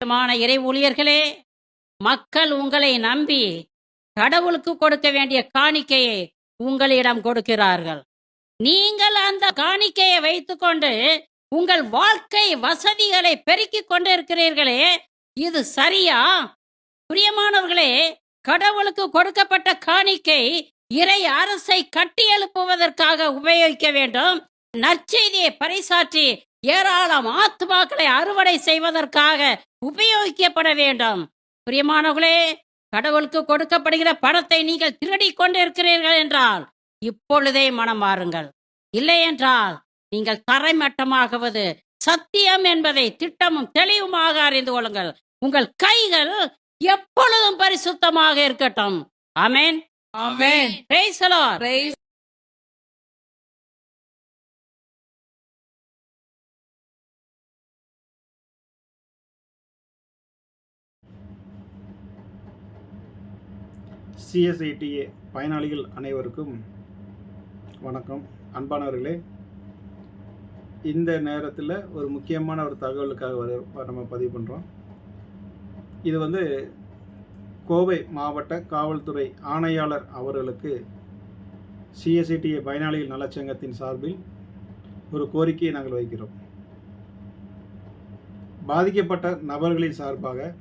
பிரியமான இறை ஊழியர்களே மக்கள் உங்களை நம்பி கடவுளுக்கு கொடுக்க வேண்டிய காணிக்கையை உங்களிடம் கொடுக்கிறார்கள். நீங்கள் அந்த காணிக்கையை வைத்துக்கொண்டு உங்கள் வாழ்க்கை வசதிகளை பெருக்கிக் கொண்டிருக்கிறீர்களே இது சரியா? பிரியமானவர்களே கடவுளுக்கு கொடுக்கப்பட்ட காணிக்கை இறை அரசை கட்டி எழுப்புவதற்காக உபயோகிக்க வேண்டும். நற்செய்தியை பறைசாற்றி ஏராளம் ஆத்மாக்களை அறுவடை செய்வதற்காக உபயோகிக்கப்பட வேண்டும். பிரியமானவர்களே கடவுளுக்கு கொடுக்கப்படுகிற பணத்தை நீங்கள் திருடி கொண்டிருக்கிறீர்கள் என்றால் இப்பொழுதே மனம் மாறுங்கள். இல்லை என்றால் நீங்கள் தரைமட்டமாகுவது சத்தியம் என்பதை திட்டமும் தெளிவுமாக அறிந்து கொள்ளுங்கள். உங்கள் கைகள் எப்பொழுதும் பரிசுத்தமாக இருக்கட்டும். ஆமென். Amen. சிஎஸ்ஐடிஏ பயனாளிகள் அனைவருக்கும் வணக்கம். அன்பானவர்களே இந்த நேரத்தில் ஒரு முக்கியமான ஒரு தகவலுக்காக வர நம்ம பதிவு பண்ணுறோம் இது வந்து கோவை மாவட்ட காவல்துறை ஆணையாளர் அவர்களுக்கு சிஎஸ்ஐடிஏ பயனாளிகள் நலச்சங்கத்தின் சார்பில் ஒரு கோரிக்கையை நாங்கள் வைக்கிறோம். பாதிக்கப்பட்ட நபர்களின் சார்பாக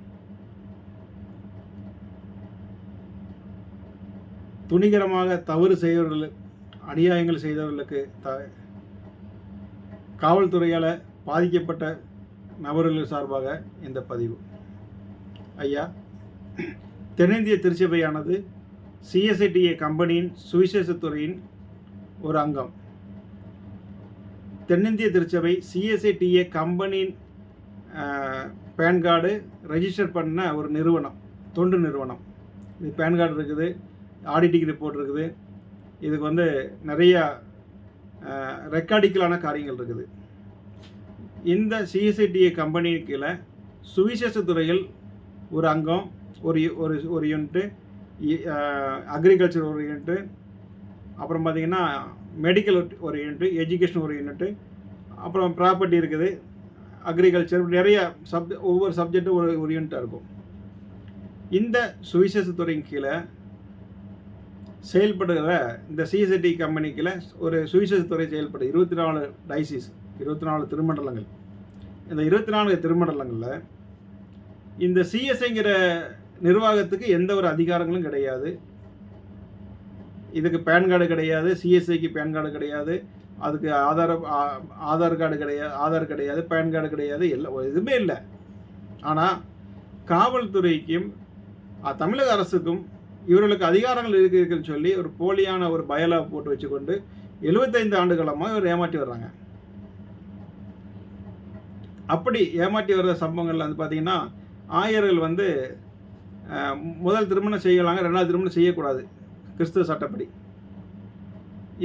துணிகரமாக தவறு செய்தவர்கள் அநியாயங்கள் செய்தவர்களுக்கு த காவல்துறையால் பாதிக்கப்பட்ட நபர்கள் சார்பாக இந்த பதிவு. ஐயா தென்னிந்திய திருச்சபையானது சிஎஸ்ஐடிஏ கம்பெனியின் சுவிசேஷத்துறையின் ஒரு அங்கம். தென்னிந்திய திருச்சபை சிஎஸ்ஐடிஏ கம்பெனியின் பேன் கார்டு ரெஜிஸ்டர் பண்ண ஒரு நிறுவனம் தொண்டு நிறுவனம். இது பேன் கார்டு இருக்குது. ஆடிட்டிங் ரிப்போர்ட் இருக்குது. இதுக்கு வந்து நிறையா ரெக்கார்டிக்கலான காரியங்கள் இருக்குது. இந்த சிஎஸ்ஐடிஏ கம்பெனி கீழே சுவிசேஷ துறையில் ஒரு அங்கம் ஒரு ஒரு ஒரு யூனிட்டு அக்ரிகல்ச்சர் ஒரு யூனிட்டு அப்புறம் பார்த்திங்கன்னா மெடிக்கல் ஒரு யூனிட்டு எஜுகேஷன் ஒரு யூனிட்டு அப்புறம் ப்ராப்பர்ட்டி இருக்குது அக்ரிகல்ச்சர் நிறைய சப்ஜெக்ட் ஒவ்வொரு சப்ஜெக்ட்டும் ஒரு ஒரு யூனிட்டாக இருக்கும். இந்த சுவிசேஷத்துறையின் கீழே செயல்படுகிற இந்த சிஎஸ்டி கம்பெனிக்கில் ஒரு துறை செயல்படுது இருபத்தி நாலு டைசிஸ் இருபத்தி நாலு திருமண்டலங்கள். இந்த இருபத்தி நான்கு திருமண்டலங்களில் இந்த சிஎஸ்ஐங்கிற நிர்வாகத்துக்கு எந்த ஒரு அதிகாரங்களும் கிடையாது. இதுக்கு பேன் கார்டு கிடையாது சிஎஸ்ஐக்கு பேன் கார்டு கிடையாது அதுக்கு ஆதார ஆதார் கார்டு கிடையாது ஆதார் கிடையாது பேன் கார்டு கிடையாது எல்லாம் எதுவுமே இல்லை. ஆனால் காவல்துறைக்கும் தமிழக அரசுக்கும் இவர்களுக்கு அதிகாரங்கள் இருக்கு இருக்குன்னு சொல்லி ஒரு போலியான ஒரு பயலை போட்டு வச்சுக்கொண்டு எழுபத்தைந்து ஆண்டு காலமாக இவர் ஏமாற்றி வர்றாங்க. அப்படி ஏமாற்றி வர்ற சம்பவங்கள் வந்து பார்த்தீங்கன்னா ஆயர்கள் வந்து முதல் திருமணம் செய்யலாங்க ரெண்டாவது திருமணம் செய்யக்கூடாது கிறிஸ்துவ சட்டப்படி.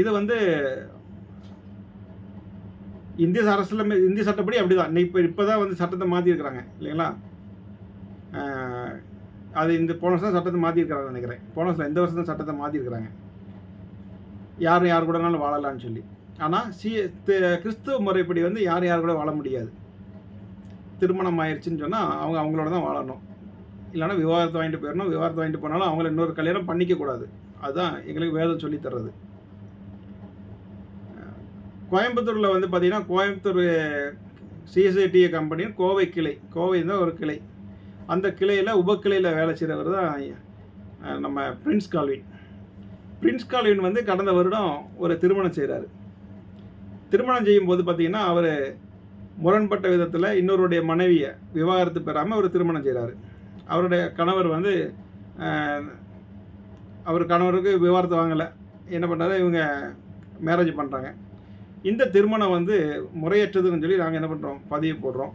இது வந்து இந்திய அரசில் இந்திய சட்டப்படி அப்படிதான். இப்போ இப்போ தான் வந்து சட்டத்தை மாற்றிருக்கிறாங்க இல்லைங்களா? அது இந்த போன வருஷம் சட்டத்தை மாற்றிருக்கிறாங்க நினைக்கிறேன். போன வருஷம் இந்த வருஷம் தான் சட்டத்தை மாற்றிருக்கிறாங்க யாரும் யார் கூடனாலும் வாழலாம்னு சொல்லி. ஆனால் சி கிறிஸ்துவ முறைப்படி வந்து யார் யார் கூட வாழ முடியாது. திருமணம் ஆயிடுச்சுன்னு சொன்னால் அவங்க அவங்களோட தான் வாழணும். இல்லைனா விவாதத்தை வாங்கிட்டு போயிடணும். விவாதத்தை வாங்கிட்டு போனாலும் அவங்கள இன்னொரு கல்யாணம் பண்ணிக்கக்கூடாது அதுதான் எங்களுக்கு வேதம் சொல்லித் தர்றது. கோயம்புத்தூரில் வந்து பார்த்திங்கன்னா கோயம்புத்தூர் சிஎஸ்ஐடிஏ கம்பெனி கோவை கிளை. கோவை தான் ஒரு கிளை. அந்த கிளையில் உபக்கிளையில் வேலை செய்கிறவர் தான் நம்ம பிரின்ஸ் கால்வின். பிரின்ஸ் கால்வின் வந்து கடந்த வருடம் ஒரு திருமணம் செய்கிறாரு திருமணம் செய்யும்போது பார்த்தீங்கன்னா அவர் முரண்பட்ட விதத்தில் இன்னொருடைய மனைவியை விவாகரத்து பெறாமல் ஒரு திருமணம் செய்கிறாரு அவருடைய கணவர் வந்து அவர் கணவருக்கு விவாகரத்து வாங்கலை. என்ன பண்ணுறாரு இவங்க மேரேஜ் பண்ணுறாங்க இந்த திருமணம் வந்து முறையற்றதுன்னு சொல்லி நாங்கள் என்ன பண்ணுறோம் பதிவு போடுறோம்.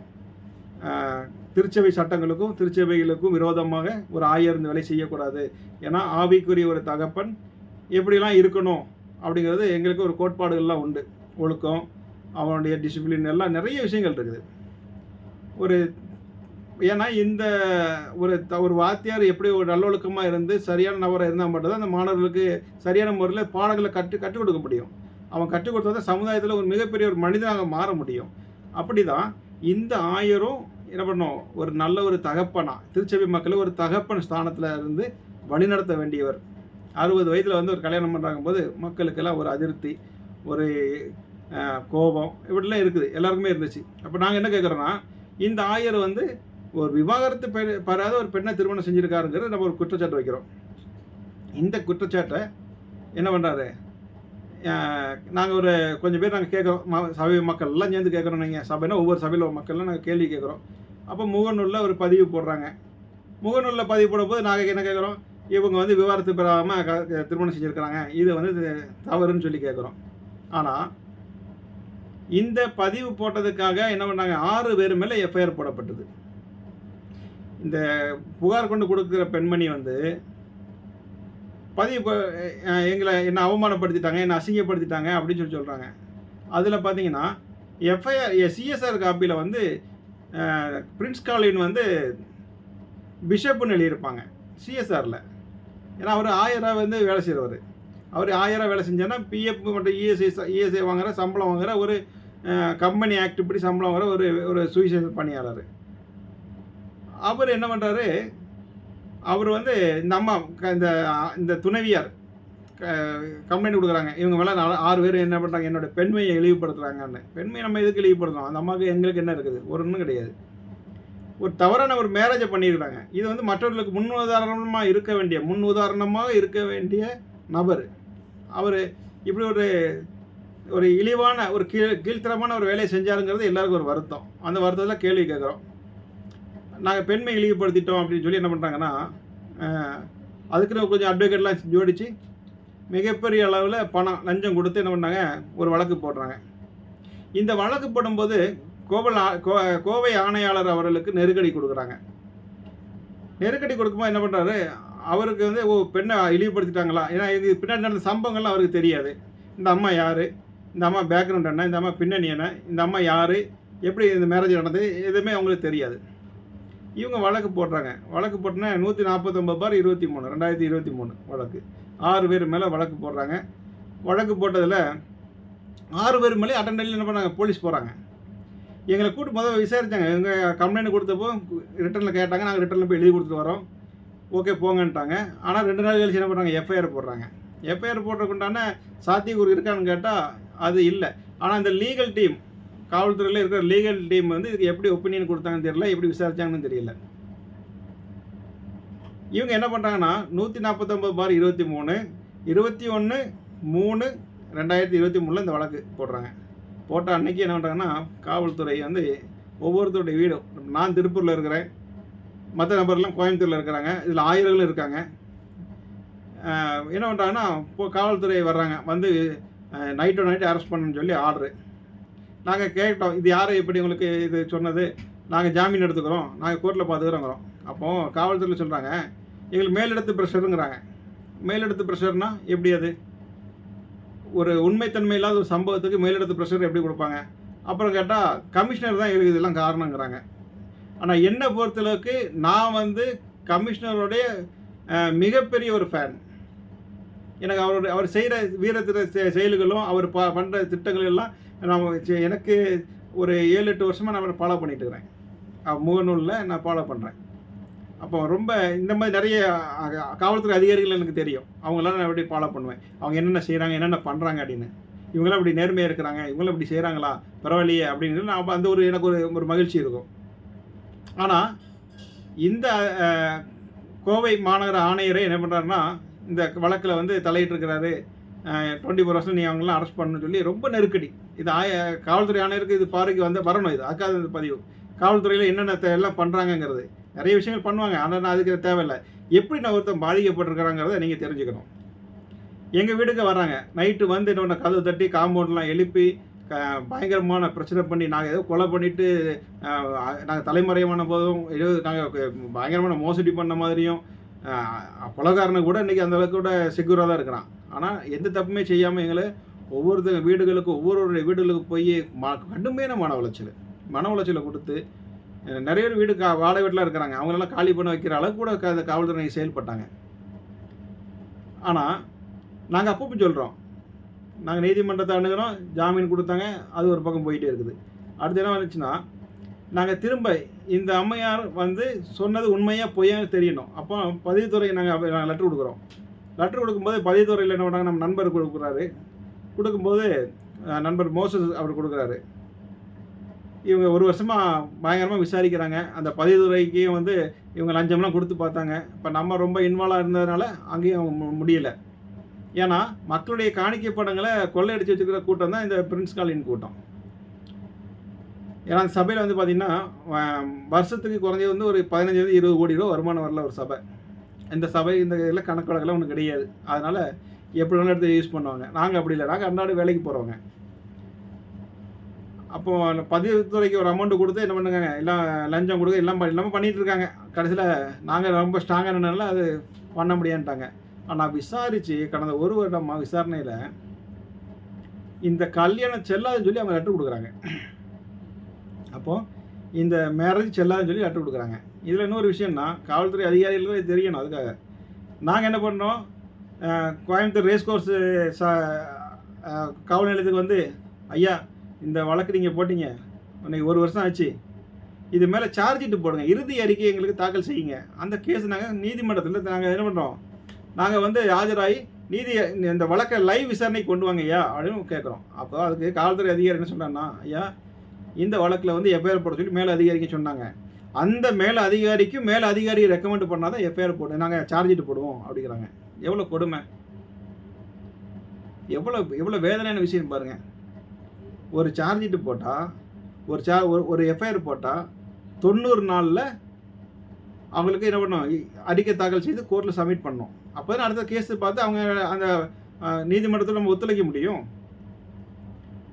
திருச்சபை சட்டங்களுக்கும் திருச்சபைகளுக்கும் விரோதமாக ஒரு ஆயர் இந்த வேலை செய்யக்கூடாது. ஏன்னா ஆவிக்குரிய ஒரு தகப்பன் எப்படிலாம் இருக்கணும் அப்படிங்கிறது எங்களுக்கு ஒரு கோட்பாடுகள்லாம் உண்டு. ஒழுக்கம் அவனுடைய டிசிப்ளின் எல்லாம் நிறைய விஷயங்கள் இருக்குது. ஒரு ஏன்னா இந்த ஒரு த- ஒரு வாத்தியார் எப்படி ஒரு நல்லொழுக்கமாக இருந்து சரியான நபராக இருந்தால் மட்டும்தான் அந்த மாணவர்களுக்கு சரியான முறையில் பாடங்களை கற்று கற்றுக் கொடுக்க முடியும். அவன் கற்றுக் கொடுத்தா தான் சமுதாயத்தில் ஒரு மிகப்பெரிய ஒரு மனிதனாக மாற முடியும். அப்படி தான் இந்த ஆயரும் என்ன பண்ணோம் ஒரு நல்ல ஒரு தகப்பனா திருச்சபை மக்களை ஒரு தகப்பன் ஸ்தானத்தில் இருந்து வழிநடத்த வேண்டியவர். அறுபது வயதில் வந்து ஒரு கல்யாணம் பண்ணுறாங்க போது மக்களுக்கெல்லாம் ஒரு அதிருப்தி ஒரு கோபம் இப்படிலாம் இருக்குது. எல்லாருக்குமே இருந்துச்சு. அப்போ நாங்கள் என்ன கேட்குறோன்னா இந்த ஆயர் வந்து ஒரு விவாகரத்து பெண் பெறாத ஒரு பெண்ணை திருமணம் செஞ்சுருக்காருங்கிறது நம்ம ஒரு குற்றச்சாட்டு வைக்கிறோம். இந்த குற்றச்சாட்டை என்ன பண்ணுறாரு நாங்கள் ஒரு கொஞ்சம் பேர் நாங்கள் கேட்குறோம் சபை மக்கள் எல்லாம் சேர்ந்து கேட்குறோம் நீங்கள் சபைனா ஒவ்வொரு சபையில் மக்கள்லாம் நாங்கள் கேள்வி கேட்குறோம் அப்போ முகநூலில் ஒரு பதிவு போடுறாங்க. முகநூலில் பதிவு போடும்போது நாங்கள் என்ன கேட்குறோம் இவங்க வந்து விவரத்து பெறாமல் க திருமணம் செஞ்சுருக்கிறாங்க. இது வந்து தவறுன்னு சொல்லி கேட்குறோம் ஆனால் இந்த பதிவு போட்டதுக்காக என்ன பண்ணாங்க? ஆறு பேர் மேலே எஃப்ஐஆர் போடப்பட்டது. இந்த புகார் கொண்டு கொடுக்குற பெண்மணி வந்து பதிவு எங்களை என்ன அவமானப்படுத்திட்டாங்க என்னை அசிங்கப்படுத்திட்டாங்க அப்படின்னு சொல்லி சொல்கிறாங்க அதில் பார்த்தீங்கன்னா எஃப்ஐஆர் சிஎஸ்ஆர் காப்பியில் வந்து பிரின்ஸ் காலின் வந்து பிஷப்புன்னு எழுதியிருப்பாங்க சிஎஸ்ஆரில். ஏன்னா அவர் ஆயிரம் வந்து வேலை செய்கிறவர் அவர் ஆயிரம் வேலை செஞ்சோன்னா பிஎஃப் மற்றும் இஎஸ்ஐ இஎஸ்ஐ வாங்குற சம்பளம் வாங்குற ஒரு கம்பெனி ஆக்ட் இப்படி சம்பளம் வாங்குற ஒரு ஒரு சுயசேத பணியாளர். அவர் என்ன பண்ணுறாரு அவர் வந்து இந்த அம்மா இந்த இந்த துணைவியார் கம்ப்ளைண்ட் கொடுக்குறாங்க. இவங்க மேலே நாலு ஆறு பேர் என்ன பண்ணுறாங்க என்னோட பெண்மையை இழிவுபடுத்துகிறாங்கன்னு பெண்மையை நம்ம எதுக்கு இழிவுபடுத்துறோம்? அந்த அம்மாவுக்கு எங்களுக்கு என்ன இருக்குது? ஒரு ஒன்றும் கிடையாது. ஒரு தவறான ஒரு மேரேஜை பண்ணியிருக்காங்க இது வந்து மற்றவர்களுக்கு முன் உதாரணமாக இருக்க வேண்டிய முன் உதாரணமாக இருக்க வேண்டிய நபர். அவர் இப்படி ஒரு ஒரு இழிவான ஒரு கீழ் கீழ்த்தரமான ஒரு வேலையை செஞ்சாருங்கிறது எல்லாருக்கும் ஒரு வருத்தம். அந்த வருத்தத்தில் கேள்வி கேட்குறோம். நாங்கள் பெண்மை இழிவுபடுத்திட்டோம் அப்படின்னு சொல்லி என்ன பண்ணுறாங்கன்னா அதுக்குன்னு கொஞ்சம் அட்வொகேட்லாம் ஜோடித்து மிகப்பெரிய அளவில் பணம் லஞ்சம் கொடுத்து என்ன பண்ணாங்க? ஒரு வழக்கு போடுறாங்க. இந்த வழக்கு போடும்போது கோவல் ஆ- கோ கோவை ஆணையாளர் அவர்களுக்கு நெருக்கடி கொடுக்குறாங்க. நெருக்கடி கொடுக்கும்போது என்ன பண்ணுறாரு அவருக்கு வந்து ஓ பெண்ணை இழிவுபடுத்திட்டாங்களா? ஏன்னா இது பின்னாடி நடந்த சம்பவங்கள்லாம் அவருக்கு தெரியாது. இந்த அம்மா யார்? இந்த அம்மா பேக்ரவுண்ட் என்ன? இந்த அம்மா பின்னணி என்ன? இந்த அம்மா யார்? எப்படி இந்த மேரேஜ் நடந்தது? எதுவுமே அவங்களுக்கு தெரியாது. இவங்க வழக்கு போடுறாங்க. வழக்கு போட்டோன்னா நூற்றி நாற்பத்தொம்பது பார் இருபத்தி மூணு ரெண்டாயிரத்தி இருபத்தி மூணு வழக்கு. ஆறு பேர் மேலே வழக்கு போடுறாங்க. வழக்கு போட்டதில் ஆறு பேர் மேலே அட்டண்டரில் என்ன பண்ணாங்க? போலீஸ் போகிறாங்க எங்களை கூட்டு முதல்ல விசாரித்தாங்க எங்கள் கம்ப்ளைண்ட் கொடுத்தப்போ ரிட்டனில் கேட்டாங்க. நாங்கள் ரிட்டனில் போய் எழுதி கொடுத்துட்டு வரோம். ஓகே போங்கன்ட்டாங்க. ஆனால் ரெண்டு நாள் கழிச்சு என்ன பண்ணுறாங்க எஃப்ஐஆர் போடுறாங்க. எஃப்ஐஆர் போடுறதுக்குண்டான சாத்தியக்கூறு இருக்கான்னு கேட்டால் அது இல்லை. ஆனால் இந்த லீகல் டீம் காவல்துறையில் இருக்கிற லீகல் டீம் வந்து இதுக்கு எப்படி ஒப்பீனியன் கொடுத்தாங்கன்னு தெரியல. எப்படி விசாரிச்சாங்கன்னு தெரியல. இவங்க என்ன பண்ணுறாங்கன்னா நூற்றி நாற்பத்தொம்பது பார் இருபத்தி மூணு இருபத்தி ஒன்று மூணு ரெண்டாயிரத்தி இருபத்தி மூணில் இந்த வழக்கு போடுறாங்க. போட்ட அன்னைக்கு என்ன பண்ணுறாங்கன்னா காவல்துறை வந்து ஒவ்வொருத்தருடைய வீடும் நான் திருப்பூரில் இருக்கிறேன் மற்ற நபர்லாம் கோயம்புத்தூரில் இருக்கிறாங்க இதில் ஆயிரங்களும் இருக்காங்க. என்ன பண்ணுறாங்கன்னா இப்போ காவல்துறை வர்றாங்க வந்து நைட்டோ நைட்டு அரெஸ்ட் பண்ணணும்னு சொல்லி ஆர்டரு நாங்கள் கேட்டோம் இது யார் எப்படி உங்களுக்கு இது சொன்னது? நாங்கள் ஜாமீன் எடுத்துக்கிறோம் நாங்கள் கோர்ட்டில் பார்த்துக்கிறோங்கிறோம். அப்போது காவல்துறையில் சொல்கிறாங்க எங்களுக்கு மேலிடத்து ப்ரெஷருங்கிறாங்க மேலிடத்து ப்ரெஷர்னா எப்படி அது? ஒரு உண்மைத்தன்மை இல்லாத ஒரு சம்பவத்துக்கு மேலிடத்து ப்ரெஷர் எப்படி கொடுப்பாங்க? அப்புறம் கேட்டால் கமிஷனர் தான் இருக்குது இதெல்லாம் காரணங்கிறாங்க ஆனால் என்னை பொறுத்தளவுக்கு நான் வந்து கமிஷனருடைய மிகப்பெரிய ஒரு ஃபேன் எனக்கு அவருடைய அவர் செய்கிற வீரத்திர செ- செயல்களும் அவர் ப பண்ணுற திட்டங்கள் எல்லாம் நான் செ- எனக்கு ஒரு ஏழு எட்டு வருஷமாக நான் அவரை ஃபாலோ பண்ணிட்டு இருக்கிறேன். முகநூலில் நான் ஃபாலோ பண்ணுறேன் அப்போ ரொம்ப இந்த மாதிரி நிறைய காவல்துறை அதிகாரிகள் எனக்கு தெரியும். அவங்களாம் நான் எப்படி ஃபாலோ பண்ணுவேன்? அவங்க என்னென்ன செய்கிறாங்க என்னென்ன பண்ணுறாங்க அப்படின்னு. இவங்களாம் இப்படி நேர்மையாக இருக்கிறாங்க இவங்களாம் இப்படி செய்கிறாங்களா பரவாயில்லையே அப்படின்னு நான் அந்த ஒரு எனக்கு ஒரு ஒரு மகிழ்ச்சி இருக்கும். ஆனால் இந்த கோவை மாநகர ஆணையரே என்ன பண்ணுறாருன்னா இந்த வழக்கில் வந்து தலையிட்டிருக்கிறாரு டுவெண்ட்டி ஃபோர் ஹவர்ஸில் நீ அவங்களாம் அரெஸ்ட் பண்ணணும்னு சொல்லி ரொம்ப நெருக்கடி. இது ஆய காவல்துறை ஆணையருக்கு இது பாருக்கு வந்து வரணும் இது. அதுக்காக இந்த பதிவு. காவல்துறையில் என்னென்ன எல்லாம் பண்ணுறாங்கங்கிறது நிறைய விஷயங்கள் பண்ணுவாங்க. ஆனால் நான் அதுக்கு தேவையில்லை. எப்படி நான் ஒருத்தன் பாதிக்கப்பட்டிருக்கிறாங்கிறத நீங்கள் தெரிஞ்சுக்கணும். எங்கள் வீட்டுக்கு வராங்க. நைட்டு வந்து இன்னொன்று கதவு தட்டி காம்பவுண்ட்லாம் எழுப்பி க பயங்கரமான பிரச்சனை பண்ணி நாங்கள் ஏதோ கொலை பண்ணிவிட்டு நாங்கள் தலைமறைவான போதும் ஏதோ நாங்கள் பயங்கரமான மோசடி பண்ண மாதிரியும் அஹ், கூட இன்றைக்கி அந்தளவுக்கு கூட செக்யூராக தான் இருக்கிறான். ஆனால் எந்த தப்புமே செய்யாமல் எங்களை ஒவ்வொருத்தங்க வீடுகளுக்கு ஒவ்வொரு வீடுகளுக்கு போய் ம கடுமையான மன உளைச்சல். மன உளைச்சலை கொடுத்து நிறைய பேர் வீடு கா வாடகை வீட்டில் இருக்கிறாங்க. அவங்களெல்லாம் காலி பண்ண வைக்கிற அளவுக்கு கூட அந்த காவல்துறை செயல்பட்டாங்க. ஆனால் நாங்கள் அப்பப்போ சொல்கிறோம் நாங்கள் நீதிமன்றத்தை அணுகிறோம் ஜாமீன் கொடுத்தாங்க அது ஒரு பக்கம் போயிட்டே இருக்குது. அடுத்து என்ன வந்துச்சுன்னா நாங்கள் திரும்ப இந்த அம்மையார் வந்து சொன்னது உண்மையாக பொய்யாக தெரியணும். அப்போ பதிவுத்துறை நாங்கள் லெட்ரு கொடுக்குறோம். லெட்ரு கொடுக்கும்போது பதிவுத்துறையில் என்ன பண்ணாங்க? நம்ம நண்பர் கொடுக்குறாரு. கொடுக்கும்போது நண்பர் மோசஸ் அவர் கொடுக்குறாரு. இவங்க ஒரு வருஷமாக பயங்கரமாக விசாரிக்கிறாங்க. அந்த பதிவுத்துறைக்கும் வந்து இவங்க லஞ்சம்லாம் கொடுத்து பார்த்தாங்க. இப்போ நம்ம ரொம்ப இன்வால்வாக இருந்ததுனால அங்கேயும் முடியலை. ஏன்னா மக்களுடைய காணிக்கை படங்களை கொள்ளையடிச்சு வச்சுக்கிற கூட்டம் தான் இந்த பிரின்ஸ் காலின் கூட்டம். ஏன்னா அந்த சபையில் வந்து பார்த்திங்கன்னா வருஷத்துக்கு குறைஞ்சது வந்து ஒரு பதினஞ்சுலேருந்து இருபது கோடி ரூபா வருமானம் வரல ஒரு சபை. இந்த சபை இந்த இதில் கணக்கு வழக்கெல்லாம் ஒன்றும் கிடையாது. அதனால் எப்படி வேணாலும் எடுத்து யூஸ் பண்ணுவாங்க. நாங்கள் அப்படி இல்லை. நாங்கள் அன்றாட வேலைக்கு போகிறவங்க அப்போ அந்த பதிவுத்துறைக்கு ஒரு அமௌண்ட் கொடுத்து என்ன பண்ணுங்க? எல்லாம் லஞ்சம் கொடுக்க எல்லாம் எல்லாமே பண்ணிகிட்டு இருக்காங்க. கடைசியில் நாங்கள் ரொம்ப ஸ்ட்ராங்காக இருந்தனால அது பண்ண முடியான்ட்டாங்க. ஆனால் விசாரித்து கடந்த ஒரு வருடமாக விசாரணையில் இந்த கல்யாணம் செல்லாதுன்னு சொல்லி அவங்க லெட்டர் கொடுக்குறாங்க. அப்போது இந்த மேரேஜ் செல்லாதுன்னு சொல்லி லெட்டர் கொடுக்குறாங்க. இதில் இன்னொரு விஷயம்னா காவல்துறை அதிகாரிகளுக்கு தெரியணும் அதுக்காக. நாங்கள் என்ன பண்ணோம் கோயம்புத்தூர் ரேஸ் கோர்ஸ் ச காவல் நிலையத்துக்கு வந்து ஐயா இந்த வழக்கு நீங்கள் போட்டீங்க. இன்னைக்கு ஒரு வருஷம் ஆச்சு. இது மேலே சார்ஜ் ஷீட் போடுங்க. இறுதி அறிக்கை எங்களுக்கு தாக்கல் செய்யுங்க. அந்த கேஸ் நாங்கள் நீதிமன்றத்தில் நாங்கள் என்ன பண்ணுறோம் நாங்கள் வந்து ஆஜராகி நீதி இந்த வழக்கை லைவ் விசாரணைக்கு கொண்டு வாங்க ஐயா அப்படின்னு கேட்குறோம் அப்போ அதுக்கு காவல்துறை அதிகாரி என்ன சொன்னான்னா ஐயா இந்த வழக்கில் வந்து எஃப்ஐஆர் போட சொல்லி மேலே அதிகாரிக்கு சொன்னாங்க. அந்த மேல அதிகாரிக்கும் மேல அதிகாரி ரெக்கமெண்ட் பண்ணாதான் எஃப்ஐஆர் போடு நாங்கள் சார்ஜ் ஷீட் போடுவோம் அப்படிங்கிறாங்க. எவ்வளோ கொடுமை. எவ்வளோ எவ்வளோ வேதனையான விஷயம் பாருங்கள் ஒரு சார்ஜ் போட்டால் ஒரு சா ஒரு ஒரு எஃப்ஐஆர் போட்டால் தொண்ணூறு நாளில் அவங்களுக்கு என்ன பண்ணோம்? அறிக்கை தாக்கல் செய்து கோர்ட்டில் சப்மிட் பண்ணோம். அப்போ தான் அடுத்த கேஸ் பார்த்து அவங்க அந்த நீதிமன்றத்தில் நம்ம ஒத்துழைக்க முடியும்.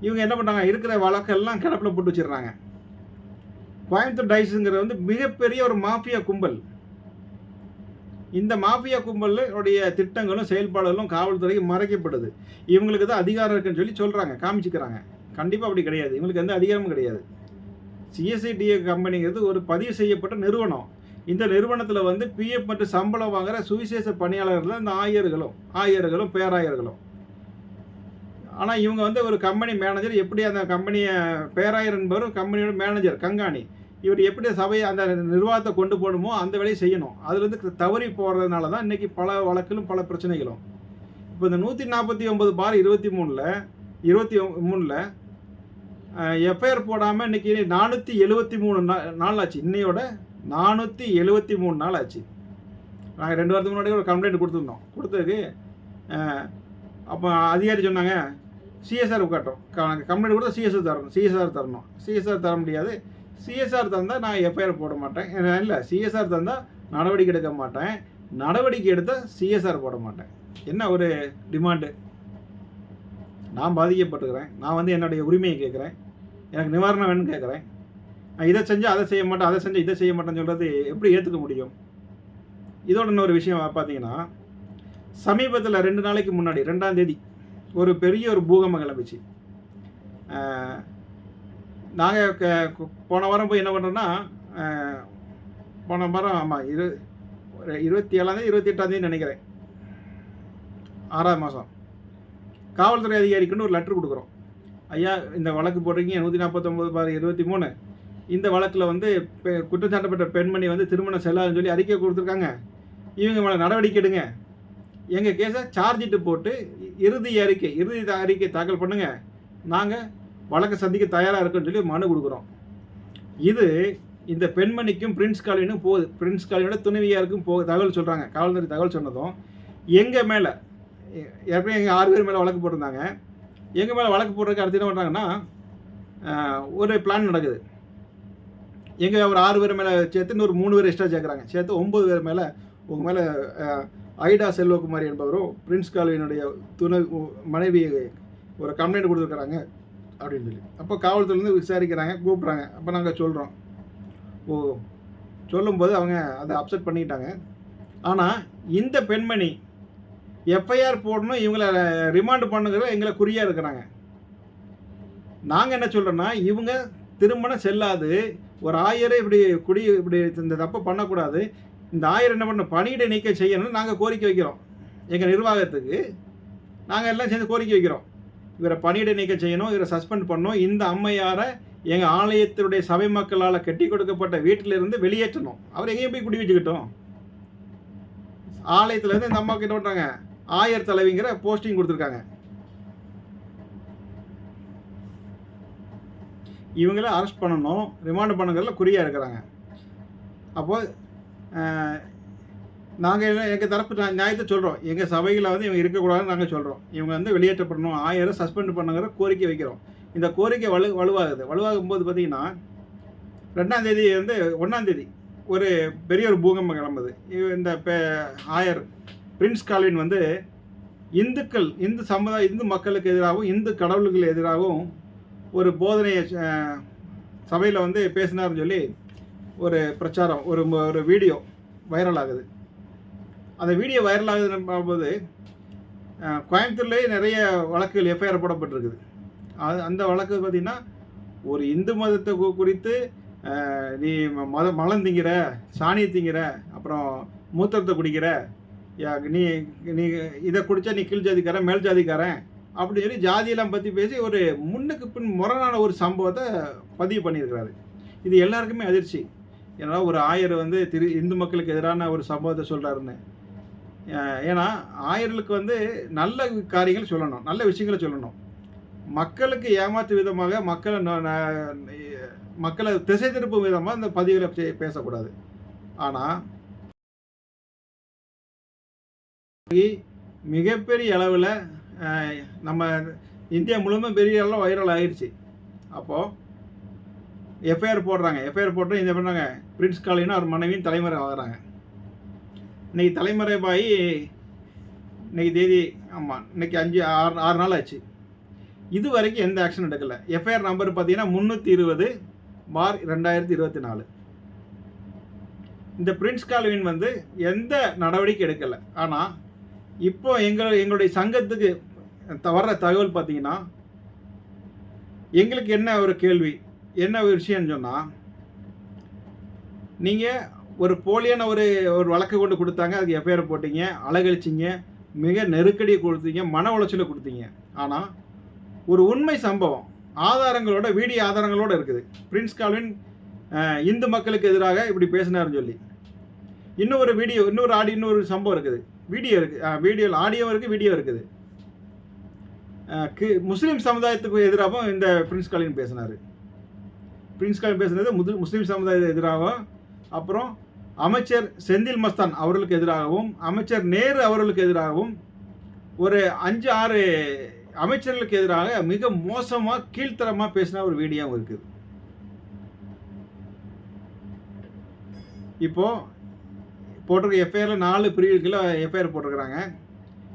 இவங்க என்ன பண்ணுறாங்க இருக்கிற வழக்கெல்லாம் கிடப்பில் போட்டு வச்சிடுறாங்க. கோயம்புத்தூர் டைஸுங்கிறது வந்து மிகப்பெரிய ஒரு மாஃபியா கும்பல். இந்த மாஃபியா கும்பலுடைய திட்டங்களும் செயல்பாடுகளும் காவல்துறைக்கு மறைக்கப்படுது. இவங்களுக்கு தான் அதிகாரம் இருக்குன்னு சொல்லி சொல்கிறாங்க காமிச்சிக்கிறாங்க. கண்டிப்பாக அப்படி கிடையாது. இவங்களுக்கு எந்த அதிகாரமும் கிடையாது. சிஎஸ்ஐடிஏ கம்பெனிங்கிறது ஒரு பதிவு செய்யப்பட்ட நிறுவனம். இந்த நிறுவனத்தில் வந்து பிஎஃப் மற்றும் சம்பளம் வாங்குற சுவிசேஷ பணியாளர்கள் இந்த ஆயர்களும் ஆயர்களும் பேராயர்களும். ஆனால் இவங்க வந்து ஒரு கம்பெனி மேனேஜர் எப்படி அந்த கம்பெனியை பேராயர் என்பவர் கம்பெனியோட மேனேஜர் கங்காணி. இவர் எப்படி சபையை அந்த நிர்வாகத்தை கொண்டு போகணுமோ அந்த வேலையை செய்யணும். அதுலேருந்து தவறி போகிறதுனால தான் இன்றைக்கி பல வழக்கிலும் பல பிரச்சனைகளும். இப்போ இந்த நூற்றி நாற்பத்தி ஒம்பது பார் இருபத்தி மூணில் இருபத்தி மூணில் எஃப்ஐஆர் போடாமல் இன்றைக்கி நானூற்றி எழுபத்தி மூணு நா- நாள் ஆச்சு இன்னையோட நானூற்றி எழுபத்தி மூணு நாள் ஆச்சு நாங்கள் ரெண்டு வாரத்துக்கு முன்னாடி ஒரு கம்ப்ளைண்ட் கொடுத்துருந்தோம். கொடுத்ததுக்கு அப்போ அதிகாரி சொன்னாங்க சிஎஸ்ஆர் காட்டும் கம்ப்ளைண்ட் கொடுத்தா சிஎஸ்ஆர் தரணும். சிஎஸ்ஆர் தரணும். சிஎஸ்ஆர் தர முடியாது. சிஎஸ்ஆர் தந்தால் நான் எஃப்ஐஆர் போட மாட்டேன். இல்லை சிஎஸ்ஆர் தந்தால் நடவடிக்கை எடுக்க மாட்டேன். நடவடிக்கை எடுத்தால் சிஎஸ்ஆர் போட மாட்டேன். என்ன ஒரு டிமாண்டு நான் பாதிக்கப்பட்டுக்கிறேன் நான் வந்து என்னுடைய உரிமையை கேட்குறேன். எனக்கு நிவாரணம் வேணும்னு கேட்குறேன். நான் இதை செஞ்சால் அதை செய்ய மாட்டேன் அதை செஞ்சு இதை செய்ய மாட்டேன்னு சொல்கிறது எப்படி ஏற்றுக்க முடியும்? இதோட இன்னொரு விஷயம் பார்த்தீங்கன்னா சமீபத்தில் ரெண்டு நாளைக்கு முன்னாடி ரெண்டாம் தேதி ஒரு பெரிய ஒரு பூகம்பம் கிளம்பிச்சு. நாங்கள் போன வாரம் போய் என்ன பண்ணுறோன்னா போன வாரம் ஆமாம் இரு ஒரு இருபத்தி ஏழாந்தேதி இருபத்தி எட்டாந்தேதி நினைக்கிறேன். ஆறாவது மாதம் காவல்துறை அதிகாரிக்குன்னு ஒரு லெட்டர் கொடுக்குறோம். ஐயா இந்த வழக்கு போடுறீங்க நூற்றி நாற்பத்தொம்போது பார் இருபத்தி மூணு இந்த வழக்கில் வந்து பெ- பெண்மணி வந்து திருமணம் செல்லாதுன்னு சொல்லி அறிக்கை கொடுத்துருக்காங்க. இவங்க மேலே நடவடிக்கை எடுங்க. எங்கள் கேஸை சார்ஜிட்டு போட்டு இறுதி அறிக்கை இறுதி த- அறிக்கை தாக்கல் பண்ணுங்க. நாங்கள் வழக்கை சந்திக்க தயாராக இருக்கோன்னு சொல்லி மனு கொடுக்குறோம். இது இந்த பெண்மணிக்கும் பிரின்ஸ் காலினும் போகுது. பிரின்ஸ் காலினோட துணைவியாருக்கும் போக தகவல் சொல்கிறாங்க காவல்துறை தகவல் சொன்னதும் எங்கள் மேலே ஏற்கனவே எங்கள் ஆறு பேர் மேலே வழக்கு போட்டிருந்தாங்க. எங்கள் மேலே வழக்கு போடுறதுக்கு அடுத்து என்ன பண்ணுறாங்கன்னா ஒரு பிளான் நடக்குது. எங்கள் ஒரு ஆறு பேர் மேலே சேர்த்து இன்னொரு மூணு பேர் எக்ஸ்ட்ரா சேர்க்குறாங்க. சேர்த்து ஒம்பது பேர் மேலே உங்கள் மேலே ஐடா செல்வகுமாரி என்பவரும் பிரின்ஸ் கால்வியினுடைய துணை மனைவி ஒரு கம்ப்ளைண்ட் கொடுத்துருக்குறாங்க அப்படின்னு சொல்லி. அப்போ காவல்துறையிலேருந்து விசாரிக்கிறாங்க கூப்பிட்றாங்க. அப்போ நாங்கள் சொல்கிறோம் ஓ சொல்லும்போது அவங்க அதை அப்செட் பண்ணிக்கிட்டாங்க ஆனால் இந்த பெண்மணி எஃப்ஐஆர் போடணும் இவங்கள ரிமாண்ட் பண்ணுங்கிற எங்களை குறியாக இருக்கிறாங்க. நாங்கள் என்ன சொல்கிறோன்னா இவங்க திருமணம் செல்லாது ஒரு ஆயரை இப்படி குடி இப்படி இந்த தப்பை பண்ணக்கூடாது இந்த ஆயிரம் என்ன பண்ண பணியிட நீக்கம் செய்யணும்னு நாங்கள் கோரிக்கை வைக்கிறோம். எங்கள் நிர்வாகத்துக்கு நாங்கள் எல்லாம் சேர்ந்து கோரிக்கை வைக்கிறோம். இவரை பணியிட நீக்கம் செய்யணும் இவரை சஸ்பெண்ட் பண்ணணும் இந்த அம்மையாரை எங்கள் ஆலயத்தினுடைய சபை மக்களால் கட்டி கொடுக்கப்பட்ட வீட்டிலிருந்து வெளியேற்றணும். அவர் எங்கேயும் போய் குடி வச்சுக்கிட்டோம். ஆலயத்துலேருந்து இந்த அம்மா கிட்ட விட்டாங்க ஆயர் தலைவிங்கிற போஸ்டிங் கொடுத்துருக்காங்க. இவங்கள அரெஸ்ட் பண்ணணும் ரிமாண்ட் பண்ணுங்கிறதுல குறியாக இருக்கிறாங்க. அப்போது நாங்கள் எங்கள் தரப்பு நியாயத்தை சொல்கிறோம் எங்கள் சபையில் வந்து இவங்க இருக்கக்கூடாதுன்னு நாங்கள் சொல்கிறோம் இவங்க வந்து வெளியேற்றப்படணும் ஆயிரம் சஸ்பெண்ட் பண்ணுங்கிற கோரிக்கை வைக்கிறோம். இந்த கோரிக்கை வலு வலுவாகுது. வலுவாகும் போது பார்த்தீங்கன்னா ரெண்டாந்தேதி வந்து ஒன்றாந்தேதி ஒரு பெரிய ஒரு பூகம்பம் கிளம்புது. இந்த பெ ஆயர் பிரின்ஸ் காலின் வந்து இந்துக்கள் இந்து சமுதாய இந்து மக்களுக்கு எதிராகவும் இந்து கடவுளுக்கு எதிராகவும் ஒரு போதனையை சபையில் வந்து பேசினார்னு சொல்லி ஒரு பிரச்சாரம் ஒரு ஒரு வீடியோ வைரல் ஆகுது. அந்த வீடியோ வைரல் ஆகுதுன்னு பார்க்கும்போது கோயம்புத்தூர்லேயே நிறைய வழக்குகள் எஃப்ஐஆர் போடப்பட்டிருக்குது. அது அந்த வழக்கு பார்த்திங்கன்னா ஒரு இந்து மதத்தை குறித்து நீ ம- மத மலம் திங்கிற சாணியை திங்கிற அப்புறம் மூத்திரத்தை குடிக்கிற நீ நீ இதை குடித்தா நீ கீழ் ஜாதிக்காரன் மேல் ஜாதிக்காரன் அப்படின்னு சொல்லி ஜாதியெல்லாம் பற்றி பேசி ஒரு முன்னுக்கு பின் முரணான ஒரு சம்பவத்தை பதிவு பண்ணியிருக்கிறாரு. இது எல்லாருக்குமே அதிர்ச்சி. ஏன்னா ஒரு ஆயர் வந்து திரு இந்து மக்களுக்கு எதிரான ஒரு சம்பவத்தை சொல்கிறாருன்னு ஏன்னா ஆயர்களுக்கு வந்து நல்ல காரியங்கள் சொல்லணும் நல்ல விஷயங்களை சொல்லணும். மக்களுக்கு ஏமாற்று விதமாக மக்களை மக்களை திசை திருப்பும் விதமாக இந்த பதிவுகளை பேசக்கூடாது. ஆனால் மிகப்பெரிய அளவில் நம்ம இந்தியா முழுமையும் பெரிய அளவில் வைரல் ஆயிடுச்சு அப்போது எஃப்ஐஆர் போடுறாங்க. எஃப்ஐஆர் போட்டு இந்த பண்ணாங்க? பிரின்ஸ் காலினும் அவர் மனைவியும் தலைமுறை ஆகுறாங்க. இன்னைக்கு பாய் இன்றைக்கி தேதி ஆமாம் இன்னைக்கு அஞ்சு ஆறு ஆறு நாள் ஆச்சு. இது வரைக்கும் எந்த ஆக்ஷன் எடுக்கலை. எஃப்ஐஆர் நம்பர் பார்த்தீங்கன்னா முந்நூற்றி இருபது பார் ரெண்டாயிரத்தி இருபத்தி நாலு. இந்த பிரின்ஸ் கால்வின் வந்து எந்த நடவடிக்கை எடுக்கலை. ஆனால் இப்போ எங்கள் எங்களுடைய சங்கத்துக்கு த- வர்ற தகவல் பார்த்தீங்கன்னா எங்களுக்கு என்ன ஒரு கேள்வி என்ன ஒரு விஷயம்னு சொன்னால் நீங்கள் ஒரு போலியான ஒரு ஒரு வழக்கு கொண்டு கொடுத்தாங்க அதுக்கு எஃப்ஐஆர் போட்டீங்க அலகழிச்சிங்க மிக நெருக்கடியை கொடுத்தீங்க மன உளைச்சலை கொடுத்தீங்க. ஆனால் ஒரு உண்மை சம்பவம் ஆதாரங்களோட வீடியோ ஆதாரங்களோட இருக்குது. பிரின்ஸ் கால்வின் இந்து மக்களுக்கு எதிராக இப்படி பேசினாருன்னு சொல்லி. இன்னொரு வீடியோ இன்னொரு ஆடி இன்னொரு சம்பவம் இருக்குது. வீடியோ இருக்குது வீடியோ ஆடியோ இருக்குது வீடியோ இருக்குது. கி- முஸ்லீம் சமுதாயத்துக்கு எதிராகவும் இந்த பிரின்ஸ் காலின் பேசினார். பிரின்ஸ் காலின் பேசுனது முது முஸ்லீம் சமுதாயத்துக்கு எதிராகவும் அப்புறம் அமைச்சர் செந்தில் மஸ்தான் அவர்களுக்கு எதிராகவும் அமைச்சர் நேரு அவர்களுக்கு எதிராகவும் ஒரு அஞ்சு ஆறு அமைச்சர்களுக்கு எதிராக மிக மோசமாக கீழ்த்தரமாக பேசின ஒரு வீடியோவும் இருக்குது. இப்போது போட்டிருக்க எஃப்ஐஆரில் நாலு பிரிவுகளில் எஃப்ஐஆர் போட்டிருக்கிறாங்க.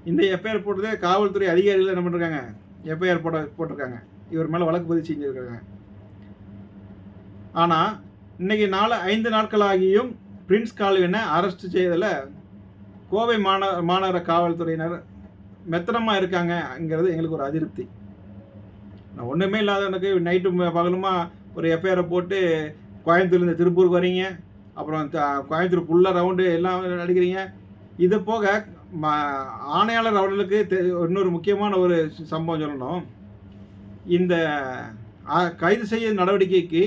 இந்த எஃப்ஐஆர் போட்டதே காவல்துறை அதிகாரிகள் என்ன பண்ணுறாங்க எஃப்ஐஆர் போட போட்டிருக்காங்க. இவர் மேலே வழக்கு பதிவு செஞ்சுருக்காங்க ஆனால் இன்னைக்கு நாலு ஐந்து நாட்களாகியும் பிரின்ஸ் கால்வினை அரெஸ்ட் செய்ததில் கோவை மாந மாநகர காவல்துறையினர் மெத்தனமாக இருக்காங்கங்கிறது எங்களுக்கு ஒரு அதிருப்தி. நான் ஒன்றுமே இல்லாதவனுக்கு நைட்டு பகலுமா ஒரு எஃப்ஐஆரை போட்டு கோயம்புத்தூர்லேருந்து திருப்பூருக்கு வரீங்க? அப்புறம் கோயம்புத்தூர் ஃபுல்லாக ரவுண்டு எல்லாம் அடிக்கிறீங்க. இது போக ம ஆணையாளர் அவர்களுக்கு தெ- இன்னொரு முக்கியமான ஒரு சம்பவம் சொல்லணும். இந்த கைது செய்ய நடவடிக்கைக்கு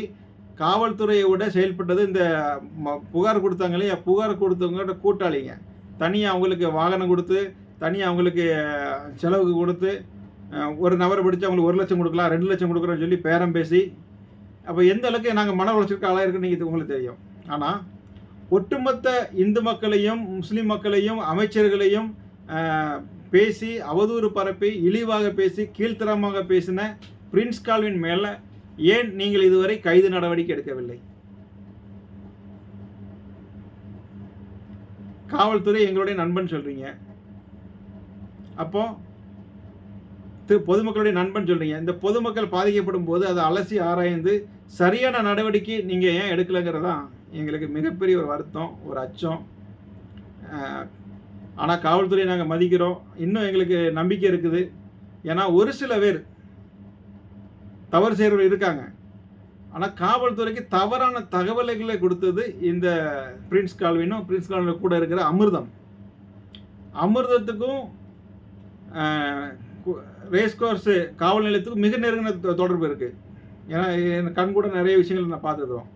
காவல்துறையை விட செயல்பட்டது இந்த ம- புகார் கொடுத்தாங்க இல்லையா புகார் கொடுத்தவங்களோட கூட்டாளிங்க. தனியாக அவங்களுக்கு வாகனம் கொடுத்து தனியாக அவங்களுக்கு செலவுக்கு கொடுத்து ஒரு நபரை பிடிச்சி அவங்களுக்கு ஒரு லட்சம் கொடுக்கலாம் ரெண்டு லட்சம் கொடுக்குறோன்னு சொல்லி பேரம் பேசி அப்போ எந்த அளவுக்கு நாங்கள் மன உளைச்சலுக்கு ஆளாயிருக்குன்னு இது உங்களுக்கு தெரியும். ஆனால் ஒட்டுமொத்த இந்து மக்களையும் முஸ்லீம் மக்களையும் அமைச்சர்களையும் பேசி அவதூறு பரப்பி இழிவாக பேசி கீழ்த்தரமாக பேசின பிரின்ஸ் கால்வின் மேலே ஏன் நீங்கள் இதுவரை கைது நடவடிக்கை எடுக்கவில்லை? காவல்துறை எங்களுடைய நண்பன் சொல்றீங்க. அப்போ திரு பொதுமக்களுடைய நண்பன் சொல்றீங்க. இந்த பொதுமக்கள் பாதிக்கப்படும் போது அதை அலசி ஆராய்ந்து சரியான நடவடிக்கை நீங்க ஏன் எடுக்கலைங்கிறதான் எங்களுக்கு மிகப்பெரிய ஒரு வருத்தம் ஒரு அச்சம். ஆனால் காவல்துறையை நாங்கள் மதிக்கிறோம். இன்னும் எங்களுக்கு நம்பிக்கை இருக்குது. ஏன்னா ஒரு சில பேர் தவறு செய்கிறவர்கள் இருக்காங்க. ஆனால் காவல்துறைக்கு தவறான தகவல்களை கொடுத்தது இந்த பிரின்ஸ் கால்வினும் பிரின்ஸ் கால்வின் கூட இருக்கிற அமிர்தம். அமிர்தத்துக்கும் ரேஸ் கோர்ஸு காவல் நிலையத்துக்கும் மிக நெருங்கின தொ- தொடர்பு இருக்குது ஏன்னா என் கண் கூட நிறைய விஷயங்கள் நான் பார்த்துருக்குறோம்.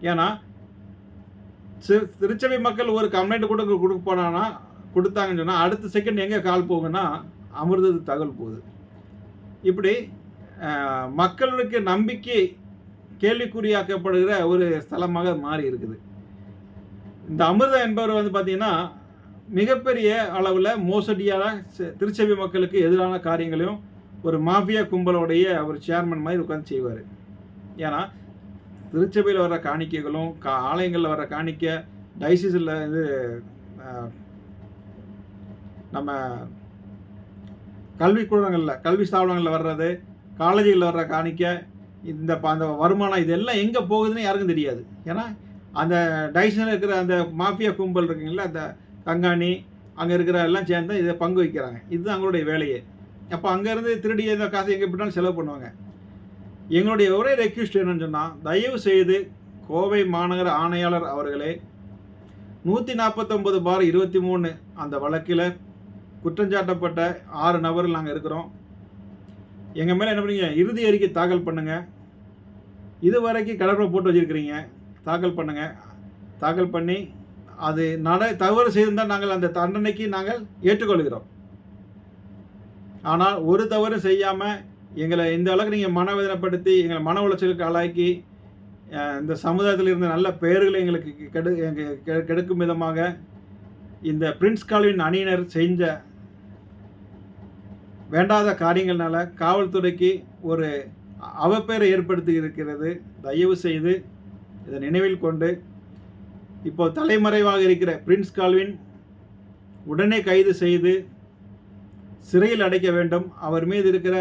ஏன்னா திருச்சபை மக்கள் ஒரு கம்ப்ளைண்ட் கூட கொடுக்க போனான்னா கொடுத்தாங்கன்னு சொன்னால் அடுத்த செகண்ட் எங்கே கால் போகுன்னா அமிர்தது தகவல் போகுது. இப்படி மக்களுக்கு நம்பிக்கை கேள்விக்குறியாக்கப்படுகிற ஒரு ஸ்தலமாக மாறி இருக்குது. இந்த அமிர்தம் என்பவர் வந்து பார்த்திங்கன்னா மிகப்பெரிய அளவில் மோசடியான திருச்சபை மக்களுக்கு எதிரான காரியங்களையும் ஒரு மாஃபியா கும்பலோடைய ஒரு சேர்மன் மாதிரி உட்காந்து செய்வார். ஏன்னா திருச்சபையில் வர்ற காணிக்கைகளும் கா ஆலயங்களில் வர்ற காணிக்க டைசிஸில் இது நம்ம கல்விக்கூடங்களில் கல்வி ஸ்தாபனங்களில் வர்றது காலேஜுகளில் வர்ற காணிக்க இந்த அந்த வருமானம் இதெல்லாம் எங்கே போகுதுன்னு யாருக்கும் தெரியாது. ஏன்னா அந்த டைசனில் இருக்கிற அந்த மாஃபியா கும்பல் இருக்குங்களா அந்த கங்காணி அங்கே இருக்கிற எல்லாம் சேர்ந்து இதை பங்கு வைக்கிறாங்க. இதுதான் அவங்களுடைய வேலையே. அப்போ அங்கேருந்து திருடி இந்த காசு எங்கே போட்டாலும் செலவு பண்ணுவாங்க. எங்களுடைய ஒரே ரெக்வஸ்ட் என்னன்னு சொன்னால் தயவு செய்து கோவை மாநகர ஆணையாளர் அவர்களே நூற்றி நாற்பத்தொம்பது பார் இருபத்தி மூணு அந்த வழக்கில் குற்றஞ்சாட்டப்பட்ட ஆறு நபர்கள் நாங்கள் இருக்கிறோம். எங்கள் மேலே என்ன பண்ணுறீங்க இறுதி அறிக்கை தாக்கல் பண்ணுங்கள் இது வரைக்கும் கடற்கரை போட்டு வச்சுருக்கிறீங்க. தாக்கல் பண்ணுங்கள் தாக்கல் பண்ணி அது நட தவறு செய்திருந்தால் நாங்கள் அந்த தண்டனைக்கு நாங்கள் ஏற்றுக்கொள்கிறோம். ஆனால் ஒரு தவறு செய்யாமல் எங்களை இந்த அளவுக்கு நீங்கள் மனவேதனைப்படுத்தி எங்களை மன உளைச்சலுக்கு ஆளாக்கி இந்த சமுதாயத்தில் இருந்த நல்ல பெயர்களை எங்களுக்கு கெடு எங்க- கெ- கெடுக்கும் விதமாக இந்த பிரின்ஸ் கால்வின் அணியினர் செஞ்ச வேண்டாத காரியங்கள்னால காவல்துறைக்கு ஒரு அவப்பெயரை ஏற்படுத்தி இருக்கிறது. தயவு செய்து இதை நினைவில் கொண்டு இப்போ தலைமறைவாக இருக்கிற பிரின்ஸ் கால்வின் உடனே கைது செய்து சிறையில் அடைக்க வேண்டும். அவர் மீது இருக்கிற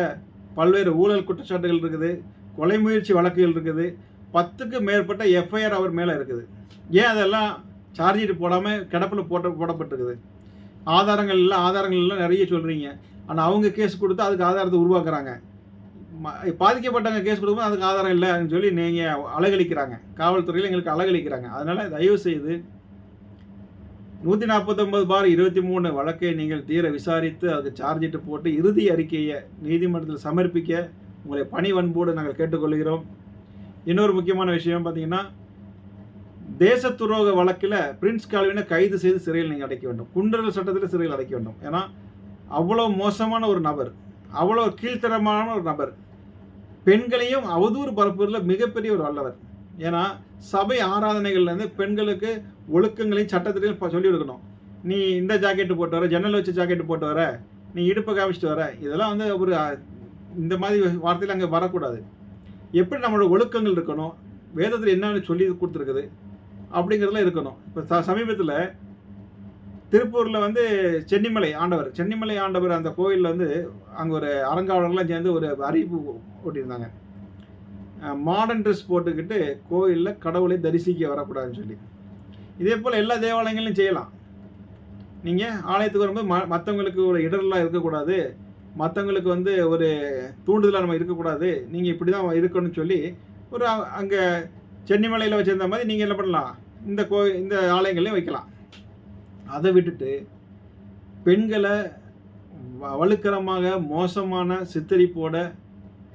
பல்வேறு ஊழல் குற்றச்சாட்டுகள் இருக்குது கொலை முயற்சி வழக்குகள் இருக்குது பத்துக்கு மேற்பட்ட எஃப்ஐஆர் அவர் மேலே இருக்குது. ஏன் அதெல்லாம் சார்ஜ் போடாமல் கிடப்பில் போட்ட போடப்பட்டிருக்குது? ஆதாரங்கள் இல்லை ஆதாரங்கள் எல்லாம் நிறைய சொல்கிறீங்க ஆனால் அவங்க கேஸ் கொடுத்து அதுக்கு ஆதாரத்தை உருவாக்குறாங்க. ம- பாதிக்கப்பட்டவங்க கேஸ் கொடுக்கும்போது அதுக்கு ஆதாரம் இல்லைன்னு சொல்லி நீங்கள் அலகழிக்கிறாங்க காவல்துறையில் எங்களுக்கு அலகழிக்கிறாங்க அதனால் தயவு செய்து நூற்றி நாற்பத்தொம்பது பார் இருபத்தி மூணு வழக்கை நீங்கள் தீர விசாரித்து அதுக்கு சார்ஜிட்டு போட்டு இறுதி அறிக்கையை நீதிமன்றத்தில் சமர்ப்பிக்க உங்களை பணி வன்போடு நாங்கள் கேட்டுக்கொள்கிறோம். இன்னொரு முக்கியமான விஷயம் பார்த்தீங்கன்னா தேச துரோக வழக்கில் பிரின்ஸ் கால்வினை கைது செய்து சிறையில் நீங்கள் அடைக்க வேண்டும். குண்டர்கள் சட்டத்தில் சிறையில் அடைக்க வேண்டும். ஏன்னா அவ்வளோ மோசமான ஒரு நபர் அவ்வளோ கீழ்த்தரமான ஒரு நபர் பெண்களையும் அவதூறு பரப்புவதில் மிகப்பெரிய ஒரு வல்லவர். ஏன்னா சபை ஆராதனைகள்லேருந்து பெண்களுக்கு ஒழுக்கங்களையும் சட்டத்திலையும் சொல்லி கொடுக்கணும் நீ இந்த ஜாக்கெட்டு போட்டு வர ஜன்னல் வச்ச ஜாக்கெட்டு போட்டு வர நீ இடுப்பை காமிச்சிட்டு வர இதெல்லாம் வந்து ஒரு இந்த மாதிரி வார்த்தையில் அங்கே வரக்கூடாது. எப்படி நம்மளோட ஒழுக்கங்கள் இருக்கணும் வேதத்தில் என்னென்னு சொல்லி கொடுத்துருக்குது அப்படிங்கிறதுலாம் இருக்கணும். இப்போ ச சமீபத்தில் திருப்பூரில் வந்து சென்னிமலை ஆண்டவர் சென்னிமலை ஆண்டவர் அந்த கோயிலில் வந்து அங்கே ஒரு அறங்காவலர்லாம் சேர்ந்து ஒரு அறிவிப்பு ஓட்டியிருந்தாங்க மாடர்ன் ட்ரெஸ் போட்டுக்கிட்டு கோயிலில் கடவுளை தரிசிக்க வரக்கூடாதுன்னு சொல்லி. இதே போல் எல்லா தேவாலயங்களையும் செய்யலாம். நீங்கள் ஆலயத்துக்கு வரும்போது ம மற்றவங்களுக்கு ஒரு இடர்லாம் இருக்கக்கூடாது. மற்றவங்களுக்கு வந்து ஒரு தூண்டுதலாக நம்ம இருக்கக்கூடாது. நீங்கள் இப்படி தான் இருக்கணும்னு சொல்லி ஒரு அங்கே சென்னிமலையில் வச்சுருந்த மாதிரி நீங்கள் என்ன பண்ணலாம்? இந்த கோ இந்த ஆலயங்களையும் வைக்கலாம். அதை விட்டுட்டு பெண்களை வ- வலுக்கரமாக மோசமான சித்தரிப்போட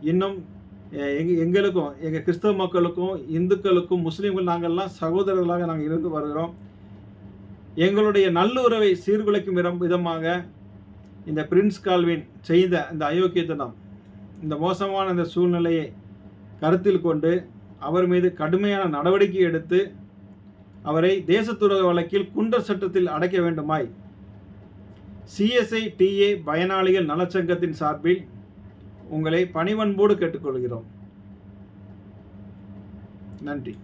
இன்னும் எ- எங்க எங்களுக்கும் எங்கள் கிறிஸ்தவ மக்களுக்கும் இந்துக்களுக்கும் முஸ்லீம்கள் நாங்கள்லாம் சகோதரர்களாக நாங்கள் இருந்து வருகிறோம். எங்களுடைய நல்லுறவை சீர்குலைக்கும் விதம் விதமாக இந்த பிரின்ஸ் கால்வின் செய்த இந்த அயோக்கியத்தனம் இந்த மோசமான இந்த சூழ்நிலையை கருத்தில் கொண்டு அவர் மீது கடுமையான நடவடிக்கை எடுத்து அவரை தேசத்துறவு வழக்கில் குண்டர் சட்டத்தில் அடைக்க வேண்டுமாய். சிஎஸ்ஐ டிஏ பயனாளிகள் நலச்சங்கத்தின் சார்பில் உங்களை பணிவன்போடு கேட்டுக்கொள்கிறோம். நன்றி.